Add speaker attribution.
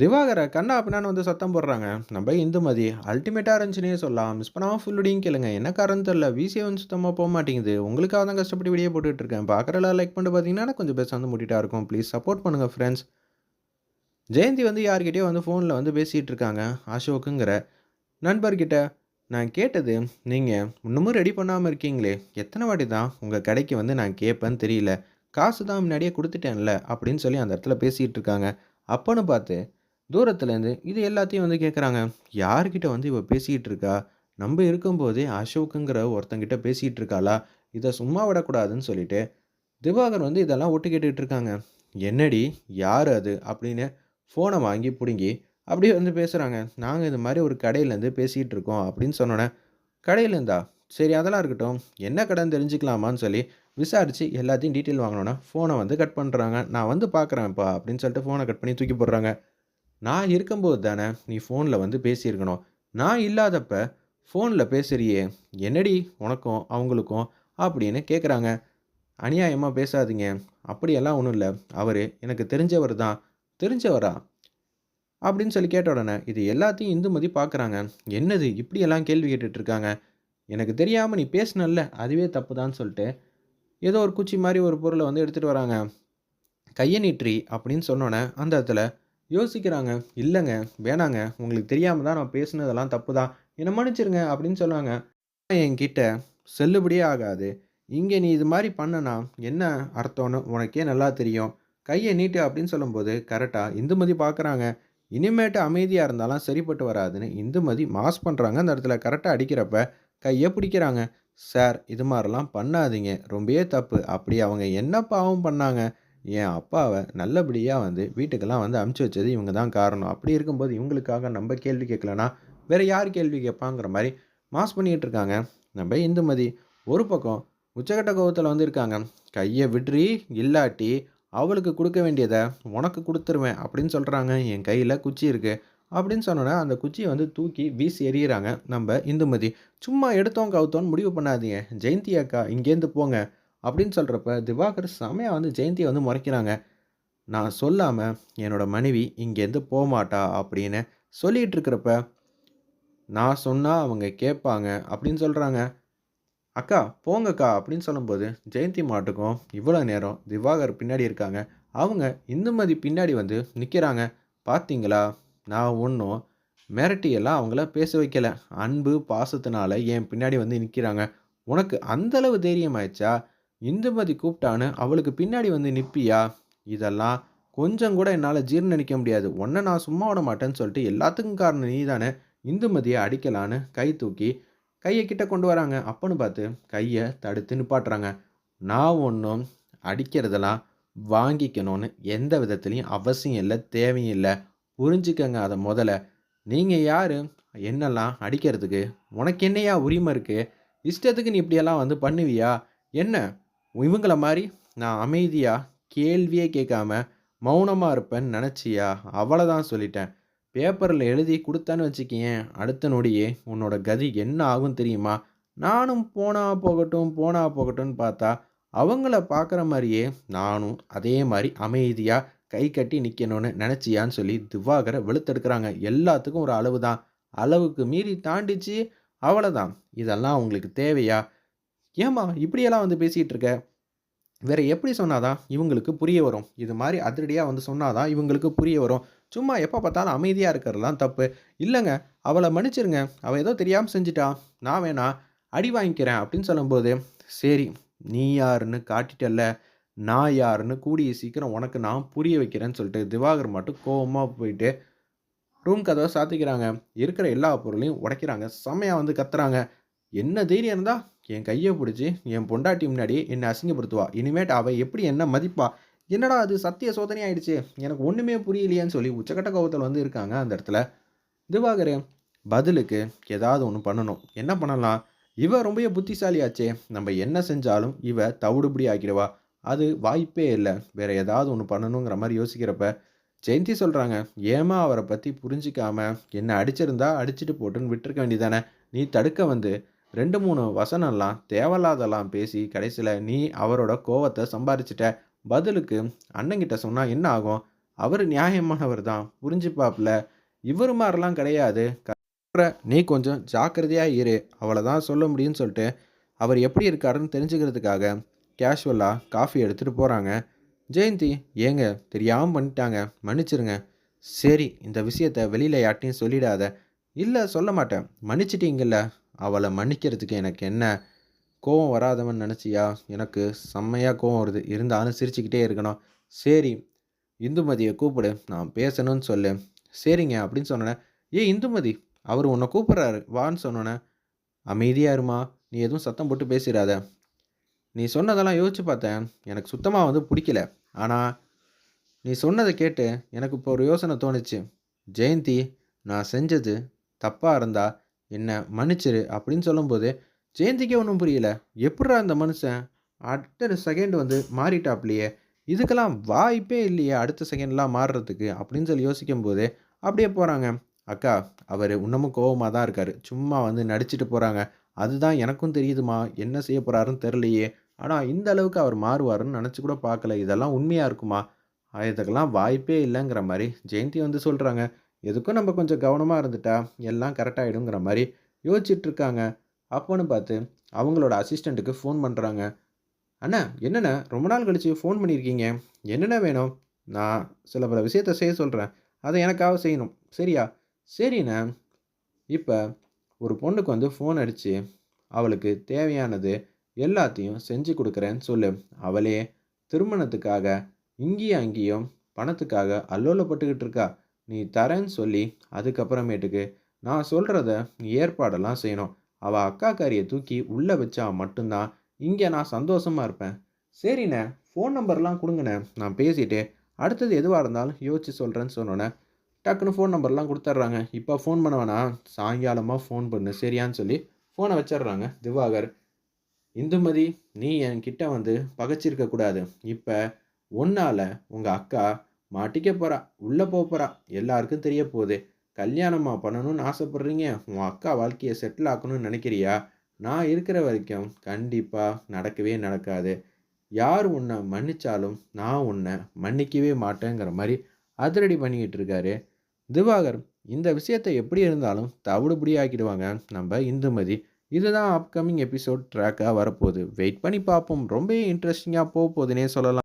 Speaker 1: திவாகரை கண்ணா பின்னான்னு வந்து சத்தம் போடுறாங்க. நம்ம இந்துமதி அல்டிமேட்டாக இருந்துச்சுனே சொல்லலாம். மிஸ் பண்ணாமல் ஃபுல் வீடியோவும் கேளுங்க. என்ன காரணம்னு தெரில விசியே வந்து சுத்தமாக போக மாட்டேங்குது உங்களுக்காக தான் கஷ்டப்பட்டு வீடியோ போட்டுட்டு இருக்கேன். பார்க்குற லைக் பண்ணிட்டு பார்த்தீங்கன்னா, கொஞ்சம் பெஸ்ட் வந்து முடிட்டாக இருக்கும். ப்ளீஸ் சப்போர்ட் பண்ணுங்கள் ஃப்ரெண்ட்ஸ். ஜெயந்தி வந்து யார்கிட்டயோ வந்து ஃபோனில் வந்து பேசிகிட்டு இருக்காங்க. அசோக்குங்கிற நண்பர்கிட்ட. நான் கேட்டது, நீங்கள் இன்னமும் ரெடி பண்ணாமல் இருக்கீங்களே, எத்தனை வாட்டி தான் உங்கள் கடைக்கு வந்து நான் கேட்பேன்னு தெரியல. காசு தான் முன்னாடியே கொடுத்துட்டேன்ல அப்படின்னு சொல்லி அந்த இடத்துல பேசிகிட்டு இருக்காங்க. அப்போன்னு பார்த்து தூரத்துலேருந்து இது எல்லாத்தையும் வந்து கேட்குறாங்க. யார்கிட்ட வந்து இவள் பேசிக்கிட்டு இருக்கா? நம்ம இருக்கும்போதே அசோக்குங்கிற ஒருத்தங்கிட்ட பேசிகிட்டு இருக்காளா? இதை சும்மா விடக்கூடாதுன்னு சொல்லிட்டு, திவாகர் வந்து இதெல்லாம் ஒட்டு கேட்டுக்கிட்டு இருக்காங்க. என்னடி? யார் அது? அப்படின்னு ஃபோனை வாங்கி பிடுங்கி அப்படியே வந்து பேசுகிறாங்க நாங்கள் இது மாதிரி ஒரு கடையிலேருந்து பேசிகிட்டு இருக்கோம் அப்படின்னு சொன்னோன்னே கடையிலேருந்தா? சரி அதெல்லாம் இருக்கட்டும். என்ன கடைன்னு தெரிஞ்சுக்கலாமான்னு சொல்லி விசாரித்து எல்லாத்தையும் டீட்டெயில் வாங்கினோன்னா ஃபோனை வந்து கட் பண்ணுறாங்க நான் வந்து பார்க்குறேன்ப்பா அப்படின்னு சொல்லிட்டு ஃபோனை கட் பண்ணி தூக்கி போடுறாங்க. நான் இருக்கும்போது தானே நீ ஃபோனில் வந்து பேசியிருக்கணும். நான் இல்லாதப்ப ஃபோனில் பேசுறியே, என்னடி உனக்கும் அவங்களுக்கும்? அப்படின்னு கேட்குறாங்க. அநியாயமாக பேசாதீங்க. அப்படியெல்லாம் ஒன்றும் இல்லை அவர் எனக்கு தெரிஞ்சவர் தான். தெரிஞ்சவரா? அப்படின்னு சொல்லி கேட்ட உடனே, இது எல்லாத்தையும் இந்துமதி பார்க்குறாங்க. என்னது இப்படியெல்லாம் கேள்வி கேட்டுட்ருக்காங்க எனக்கு தெரியாமல் நீ பேசினல்ல அதுவே தப்பு தான் சொல்லிட்டு, ஏதோ ஒரு குச்சி மாதிரி ஒரு பொருளை வந்து எடுத்துகிட்டு வராங்க. கையை நீற்றி அப்படின்னு சொன்னோனே, அந்த இடத்துல யோசிக்கிறாங்க. இல்லைங்க வேணாங்க. உங்களுக்கு தெரியாமல் தான் நான் பேசுனதெல்லாம் தப்பு தான். என்னை மன்னிச்சிருங்க அப்படின்னு சொன்னாங்க. என்கிட்ட செல்லுபடியே ஆகாது. இங்கே நீ இது மாதிரி பண்ணனா என்ன அர்த்தம்னு உனக்கே நல்லா தெரியும். கையை நீட்டு அப்படின்னு சொல்லும்போது, கரெக்டாக இந்துமதி பார்க்குறாங்க. இனிமேட்டு அமைதியாக இருந்தாலும் சரிப்பட்டு வராதுன்னு இந்துமதி மாஸ் பண்ணுறாங்க அந்த இடத்துல கரெக்டாக அடிக்கிறப்ப கையை பிடிக்கிறாங்க. சார் இது மாதிரிலாம் பண்ணாதீங்க. ரொம்பவே தப்பு. அப்படி அவங்க என்ன பாவம் பண்ணாங்க? என் அப்பாவை நல்லபடியாக வந்து வீட்டுக்கெல்லாம் வந்து அமுச்சு வச்சது இவங்க தான் காரணம். அப்படி இருக்கும்போது இவங்களுக்காக நம்ம கேள்வி கேட்கலனா, வேறு யார் கேள்வி கேட்பாங்கிற மாதிரி மாஸ் பண்ணிகிட்டு இருக்காங்க. நம்ம இந்துமதி. ஒரு பக்கம் உச்சக்கட்ட கோபத்தில் வந்து இருக்காங்க. கையை விட்றி, இல்லாட்டி அவளுக்கு கொடுக்க வேண்டியதை உனக்கு கொடுத்துருவேன் அப்படின்னு சொல்கிறாங்க என் கையில் குச்சி இருக்குது அப்படின்னு சொன்னோன்னே அந்த குச்சியை வந்து தூக்கி வீசி எறிகிறாங்க நம்ம இந்துமதி. சும்மா எடுத்தோம் கவுத்தோன்னு முடிவு பண்ணாதீங்க. ஜெயந்தி அக்கா இங்கேருந்து போங்க. அப்படின்னு சொல்கிறப்ப திவாகர் செமையா வந்து ஜெயந்தியை வந்து முறைக்கிறாங்க. நான் சொல்லாமல் என்னோட மனைவி இங்கேருந்து போகமாட்டா அப்படின்னு சொல்லிகிட்டு இருக்கிறப்ப, நான் சொன்னால் அவங்க கேட்பாங்க அப்படின்னு சொல்கிறாங்க அக்கா போங்கக்கா அப்படின்னு சொல்லும்போது, ஜெயந்தி மாட்டுக்கும் இவ்வளோ நேரம் திவாகர் பின்னாடி இருக்காங்க. அவங்க இந்துமதி பின்னாடி வந்து நிற்கிறாங்க பார்த்தீங்களா? நான் ஒன்றும் மிரட்டியெல்லாம் அவங்கள பேச வைக்கல. அன்பு, பாசத்தினால என் பின்னாடி வந்து நிற்கிறாங்க உனக்கு அந்த அளவு தைரியம் ஆயிடுச்சா? இந்துமதி கூப்பிட்டான்னு அவளுக்கு பின்னாடி வந்து நிப்பியா? இதெல்லாம் கொஞ்சம் கூட என்னால் ஜீர்ணிக்க முடியாது. ஒன்றை நான் சும்மா விட மாட்டேன்னு சொல்லிட்டு எல்லாத்துக்கும் காரணம் நீ தானே. இந்துமதியை அடிக்கலான்னு கை தூக்கி கையை கிட்ட கொண்டு வராங்க. அப்பன்னு பார்த்து கையை தடுத்து நிப்பாட்டுறாங்க. நான் ஒன்றும் அடிக்கிறதெல்லாம் வாங்கிக்கணும்னு எந்த விதத்துலேயும் அவசியம் இல்லை தேவையும் இல்லை புரிஞ்சுக்கங்க அதை முதல்ல நீங்கள் யார் என்னெல்லாம் அடிக்கிறதுக்கு? உனக்கு என்னையா உரிமை இருக்குது இஷ்டத்துக்கு நீ இப்படியெல்லாம் வந்து பண்ணுவியா? என்ன இவங்களை மாதிரி நான் அமைதியாக கேள்வியே கேட்காம மௌனமாக இருப்பேன்னு நினச்சியா அவ்வளோதான் சொல்லிட்டேன். பேப்பரில் எழுதி கொடுத்தான்னு வச்சுக்கேன் அடுத்த நொடியே உன்னோட கதி என்ன ஆகும் தெரியுமா? நானும் போனா போகட்டும், போனா போகட்டும்னு பார்த்தா, அவங்கள பார்க்குற மாதிரியே நானும் அதே மாதிரி அமைதியாக கை கட்டி நிற்கணும்னு நினச்சியான்னு சொல்லி திவாகரை வெளுத்தெடுக்கிறாங்க எல்லாத்துக்கும் ஒரு அளவு தான். அளவுக்கு மீறி தாண்டிச்சு, அவ்வளோதான் இதெல்லாம் அவங்களுக்கு தேவையா? ஏம்மா இப்படியெல்லாம் வந்து பேசிகிட்டு இருக்க? வேற எப்படி சொன்னாதான் இவங்களுக்கு புரிய வரும்? இது மாதிரி அதிரடியாக வந்து சொன்னாதான் இவங்களுக்கு புரிய வரும். சும்மா எப்போ பார்த்தாலும் அமைதியாக இருக்கிறதெல்லாம் தப்பு. இல்லைங்க அவளை மன்னிச்சிருங்க. அவள் ஏதோ தெரியாமல் செஞ்சுட்டா. நான் வேணா அடி வாங்கிக்கிறேன் அப்படின்னு சொல்லும்போது, சரி நீ யாருன்னு காட்டிட்டல்ல, நான் யாருன்னு கூடிய சீக்கிரம் உனக்கு நான் புரிய வைக்கிறேன்னு சொல்லிட்டு திவாகர் மட்டும் கோபமாக போயிட்டு ரூம் கதவை சாத்திக்கிறாங்க. இருக்கிற எல்லா பொருளையும் உடைக்கிறாங்க. செம்மையாக வந்து கத்துறாங்க. என்ன தைரியம் இருந்தால் என் கையை பிடிச்சி என் பொண்டாட்டி முன்னாடி என்னை அசிங்கப்படுத்துவா. இனிமேட்டு அவ எப்படி என்ன மதிப்பா? என்னடா அது சத்திய சோதனை ஆயிடுச்சு. எனக்கு ஒன்றுமே புரியலையேன்னு சொல்லி உச்சக்கட்ட கோபத்தில் வந்து இருக்காங்க அந்த இடத்துல. திவாகர் பதிலுக்கு ஏதாவது ஒன்று பண்ணணும். என்ன பண்ணலாம்? இவ ரொம்பவே புத்திசாலியாச்சே. நம்ம என்ன செஞ்சாலும் இவ தவிடுபடி ஆக்கிடுவா. அது வாய்ப்பே இல்லை வேற ஏதாவது ஒன்று பண்ணணுங்கிற மாதிரி யோசிக்கிறப்ப, ஜெயந்தி சொல்கிறாங்க ஏம்மா அவரை பற்றி புரிஞ்சிக்காமல் என்ன அடிச்சிருந்தா அடிச்சுட்டு போட்டுன்னு விட்டுருக்க வேண்டியதானே. நீ தடுக்க வந்து 2, 3 வசனம்லாம் தேவையில்லாதெல்லாம் பேசி கடைசியில் நீ அவரோட கோவத்தை சம்பாரிச்சிட்ட பதிலுக்கு அண்ணங்கிட்ட சொன்னால் என்ன ஆகும்? அவர் நியாயமானவர் தான். புரிஞ்சுப்பாப்ல? இவர் மாதிரிலாம் கிடையாது. நீ கொஞ்சம் ஜாக்கிரதையாக இரு. அவ்வளோதான் சொல்ல முடியும்னு சொல்லிட்டு அவர் எப்படி இருக்காருன்னு தெரிஞ்சுக்கிறதுக்காக கேஷுவலாக காஃபி எடுத்துகிட்டு போகிறாங்க ஜெயந்தி ஏங்க தெரியாமல் பண்ணிட்டாங்க. மன்னிச்சிருங்க. சரி இந்த விஷயத்த வெளியில் யார்ட்டையும் சொல்லிடாத. இல்லை சொல்ல மாட்டேன். மன்னிச்சிட்டீங்கல்ல? அவளை மன்னிக்கிறதுக்கு எனக்கு என்ன கோவம் வராதவன் நினச்சியா? எனக்கு செம்மையாக கோவம் வருது. இருந்தாலும் சிரிச்சுக்கிட்டே இருக்கணும். சரி இந்துமதியை கூப்பிடு. நான் பேசணும்னு சொல்லு சரிங்க அப்படின்னு சொன்னேன் ஏ இந்துமதி அவர் உன்னை கூப்பிட்றாரு. வான்னு சொன்னோன்னே அமைதியாக இருமா. நீ எதுவும் சத்தம் போட்டு பேசிடாத. நீ சொன்னதெல்லாம் யோசிச்சு பார்த்தேன். எனக்கு சுத்தமாக வந்து பிடிக்கல. ஆனால் நீ சொன்னதை கேட்டு எனக்கு இப்போ ஒரு யோசனை தோணுச்சு. ஜெயந்தி நான் செஞ்சது தப்பாக இருந்தால் என்ன மன்னிச்சிரு அப்படின்னு சொல்லும்போது ஜெயந்திக்கே ஒன்றும் புரியல. எப்படா அந்த மனுஷன் அடுத்த செகண்ட் வந்து மாறிட்டாப்லையே? இதுக்கெல்லாம் வாய்ப்பே இல்லையே அடுத்த செகண்ட்லாம் மாறுறதுக்கு. அப்படின்னு சொல்லி யோசிக்கும் போது அப்படியே போகிறாங்க அக்கா அவர் இன்னமும் கோவமாக தான் இருக்கார். சும்மா வந்து நடிச்சுட்டு போகிறாங்க அதுதான் எனக்கும் தெரியுதுமா. என்ன செய்ய போகிறாருன்னு தெரிலையே ஆனால் இந்த அளவுக்கு அவர் மாறுவாருன்னு நினச்சி கூட பார்க்கல. இதெல்லாம் உண்மையாக இருக்குமா? இதுக்கெல்லாம் வாய்ப்பே இல்லைங்கிற மாதிரி ஜெயந்தி வந்து சொல்கிறாங்க எதுக்கும் நம்ம கொஞ்சம் கவனமாக இருந்துட்டா எல்லாம் கரெக்டாகிடுங்கிற மாதிரி யோசிச்சிட்ருக்காங்க. அப்போன்னு பார்த்து அவங்களோட அசிஸ்டண்ட்டுக்கு ஃபோன் பண்ணுறாங்க அண்ணா என்னண்ணா ரொம்ப நாள் கழித்து ஃபோன் பண்ணியிருக்கீங்க. என்னென்ன வேணும்? நான் சில பல விஷயத்த செய்ய சொல்கிறேன் அதை எனக்காக செய்யணும். சரியா? சரிண்ணே. இப்போ ஒரு பொண்ணுக்கு வந்து ஃபோன் அடித்து அவளுக்கு தேவையானது எல்லாத்தையும் செஞ்சு கொடுக்குறேன்னு சொல்லு. அவளே திருமணத்துக்காக இங்கேயும் அங்கேயும் பணத்துக்காக அல்லோலப்பட்டுக்கிட்டு இருக்கா. நீ தரேன்னு சொல்லி அதுக்கப்புறமேட்டுக்கு நான் சொல்கிறத நீ ஏற்பாடெல்லாம் செய்யணும். அவள் அக்காக்காரியை தூக்கி உள்ளே வச்சா மட்டும்தான் இங்கே நான் சந்தோஷமாக இருப்பேன். சரிண்ணே ஃபோன் நம்பர்லாம் கொடுங்கண்ணே. நான் பேசிவிட்டு அடுத்தது எதுவாக இருந்தாலும் யோசிச்சு சொல்கிறேன்னு சொன்னோன்னே டக்குன்னு ஃபோன் நம்பர்லாம் கொடுத்துட்றாங்க. இப்போ ஃபோன் பண்ண வேணாம் சாயங்காலமாக ஃபோன் பண்ணு. சரியான்னு சொல்லி ஃபோனை வச்சிடுறாங்க திவாகர். இந்துமதி நீ என்கிட்ட வந்து பகைச்சிருக்கக்கூடாது. இப்போ ஒன்றால் உங்கள் அக்கா மாட்டிக்க போகிறா உள்ளே போக போகிறா எல்லாருக்கும் தெரிய போகுது. கல்யாணமா பண்ணணும்னு ஆசைப்பட்றீங்க. உன் அக்கா வாழ்க்கையை செட்டில் ஆக்கணும்னு நினைக்கிறியா? நான் இருக்கிற வரைக்கும் கண்டிப்பாக நடக்கவே நடக்காது. யார் உன்னை மன்னிச்சாலும் நான் உன்னை மன்னிக்கவே மாட்டேங்கிற மாதிரி அதிரடி பண்ணிக்கிட்டு இருக்காரு. திவாகர் இந்த விஷயத்தை எப்படி இருந்தாலும் தவிடுபடி ஆக்கிடுவாங்க. நம்ம இந்துமதி இதுதான் அப்கமிங் எபிசோட் ட்ராக்காக வரப்போகுது. வெயிட் பண்ணி பார்ப்போம். ரொம்ப இன்ட்ரெஸ்டிங்காக போக போகுதுன்னே சொல்லலாம்.